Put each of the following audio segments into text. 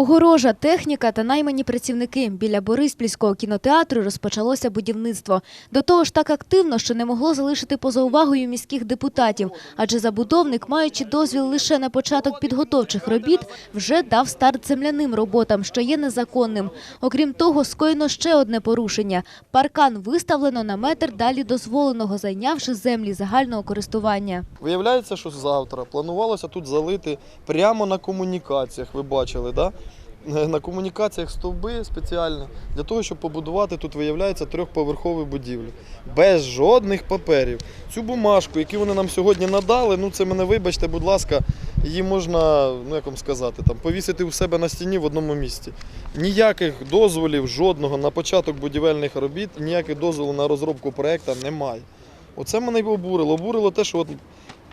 Огорожа, техніка та наймані працівники. Біля Бориспільського кінотеатру розпочалося будівництво. До того ж так активно, що не могло залишити поза увагою міських депутатів. Адже забудовник, маючи дозвіл лише на початок підготовчих робіт, вже дав старт земляним роботам, що є незаконним. Окрім того, скоєно ще одне порушення. Паркан виставлено на метр далі дозволеного, зайнявши землі загального користування. Виявляється, що завтра планувалося тут залити прямо на комунікаціях. Ви бачили, да? Е, На комунікаціях стовби спеціальні для того, щоб побудувати тут, виявляється, трьохповерхову будівлю. Без жодних паперів. Цю бумажку, яку вони нам сьогодні надали, ну це мене вибачте, будь ласка, її можна, ну як вам сказати, там повісити у себе на стіні в одному місці. Ніяких дозволів, жодного на початок будівельних робіт, ніяких дозволів на розробку проєкту немає. Оце мене й обурило. Обурило те, що от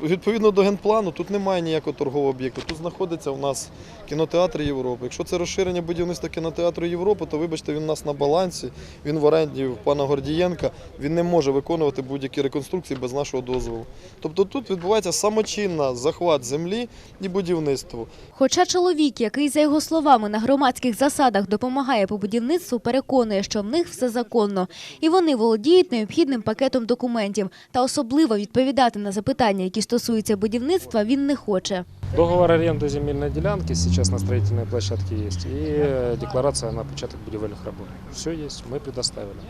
відповідно до генплану тут немає ніякого торгового об'єкту. Тут знаходиться у нас кінотеатр Європи. Якщо це розширення будівництва кінотеатру Європи, то вибачте, він у нас на балансі, він в оренді в пана Гордієнка, він не може виконувати будь-які реконструкції без нашого дозволу. Тобто тут відбувається самочинна захват землі і будівництво. Хоча чоловік, який, за його словами, на громадських засадах допомагає по будівництву, переконує, що в них все законно, і вони володіють необхідним пакетом документів. Та особливо відповідати на запитання, які стосуються будівництва, він не хоче. Договор аренды земельной делянки сейчас на строительной площадке есть. И э, декларация на початок будивельных работ. Все есть, мы предоставили.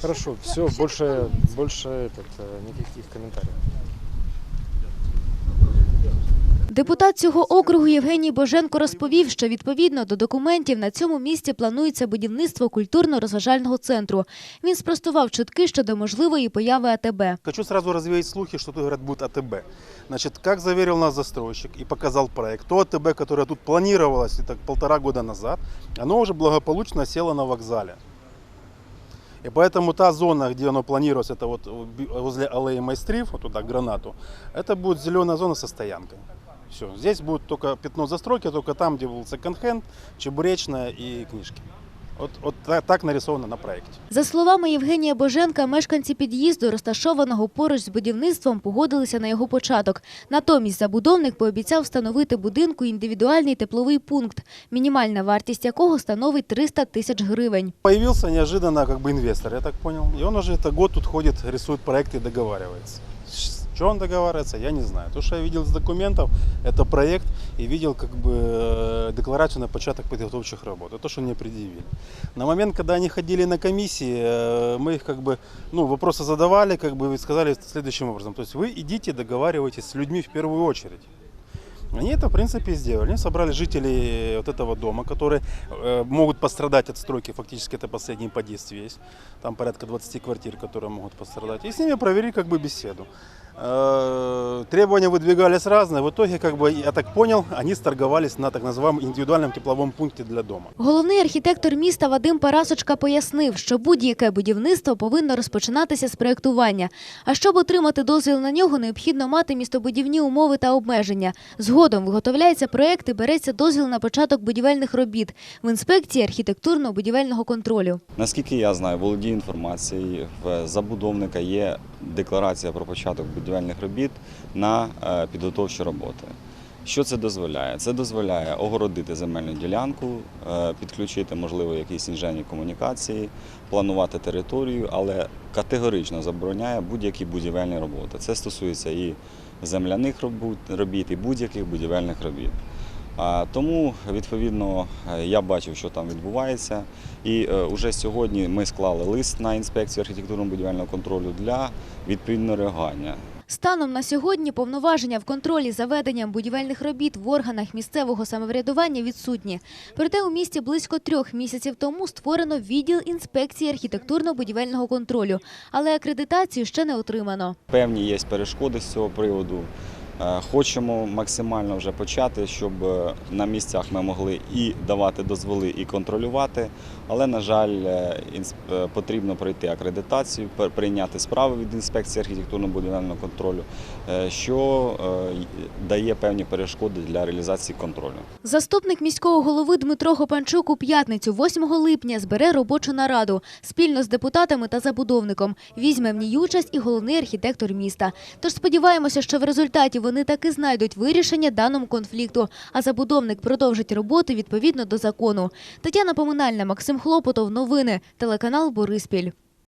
Хорошо, все, больше, больше этот, э, никаких комментариев. Депутат цього округу Євгеній Боженко розповів, що відповідно до документів на цьому місці планується будівництво культурно-розважального центру. Він спростував чутки щодо можливої появи АТБ. Хочу сразу развеять слухи, что тут, говорят, будет АТБ. Значит, как заверил нас застройщик и показал проект, то АТБ, которое тут планировалось так, полтора года назад, оно уже благополучно село на вокзале. И поэтому та зона, где оно планировалось, это вот возле аллеи Майстрив, вот туда, к гранату, это будет зеленая зона со стоянкой. Все. Здесь будет только пятно застройки, только там, где был секонд-хенд, чебуречная и книжки. Вот, вот та- так нарисовано на проекте. За словами Євгенія Боженка, мешканці під'їзду, розташованого поруч з будівництвом, погодилися на його початок. Натомість забудовник пообіцяв встановити будинку індивідуальний тепловий пункт, мінімальна вартість якого становить 300 тисяч гривень. Появился неожиданно как бы инвестор, я так понял. И он уже это год тут ходит, рисует проекты и договаривается. Что он договаривается, я не знаю. То, что я видел из документов, это проект и видел как бы э, декларацию на початок подготовчих работ. Это то, что мне предъявили. На момент, когда они ходили на комиссии, э, мы их как бы, ну, вопросы задавали, как бы и сказали следующим образом. То есть вы идите договаривайтесь с людьми в первую очередь. Они это, в принципе, и сделали. Они собрали жителей вот этого дома, которые э, могут пострадать от стройки. Фактически это последний подъезд весь. Там порядка 20 квартир, которые могут пострадать. И с ними провели как бы беседу. Э, Требования выдвигались разные. В итоге, как бы, я так понял, они сторговались на так называемом индивидуальном тепловом пункте для дома. Головний архітектор міста Вадим Парасочка пояснив, що будь-яке будівництво повинно розпочинатися з проєктування. А щоб отримати дозвіл на нього, необхідно мати містобудівні умови та обмеження. Згодом виготовляється проєкт і береться дозвіл на початок будівельних робіт в інспекції архітектурно-будівельного контролю. Наскільки я знаю, володію інформацією, в забудовника є декларація про початок будівельних робіт на е, підготовчі роботи. Що це дозволяє? Це дозволяє огородити земельну ділянку, е, підключити, можливо, якісь інженерні комунікації, планувати територію, але категорично забороняє будь-які будівельні роботи. Це стосується і земляних робіт, і будь-яких будівельних робіт. Тому, відповідно, е, я бачив, що там відбувається. І вже сьогодні ми склали лист на інспекцію архітектурно-будівельного контролю для відповідного реагування. Станом на сьогодні повноваження в контролі за веденням будівельних робіт в органах місцевого самоврядування відсутні. Проте у місті близько трьох місяців тому створено відділ інспекції архітектурно-будівельного контролю, але акредитацію ще не отримано. Певні є перешкоди з цього приводу. Е, Хочемо максимально вже почати, щоб е, на місцях ми могли і давати дозволи, і контролювати. Але, на жаль, е, потрібно пройти акредитацію, прийняти справи від інспекції архітектурно-будівельного контролю, що дає певні перешкоди для реалізації контролю. Заступник міського голови Дмитро Гопанчук у п'ятницю, 8 липня, збере робочу нараду спільно з депутатами та забудовником. Візьме в ній участь і головний архітектор міста. Тож сподіваємося, що в результаті вони таки знайдуть вирішення даному конфлікту, а забудовник продовжить роботи відповідно до закону. Тетяна Поминальна, Максим Хлопотов. Новини. Телеканал Бориспіль.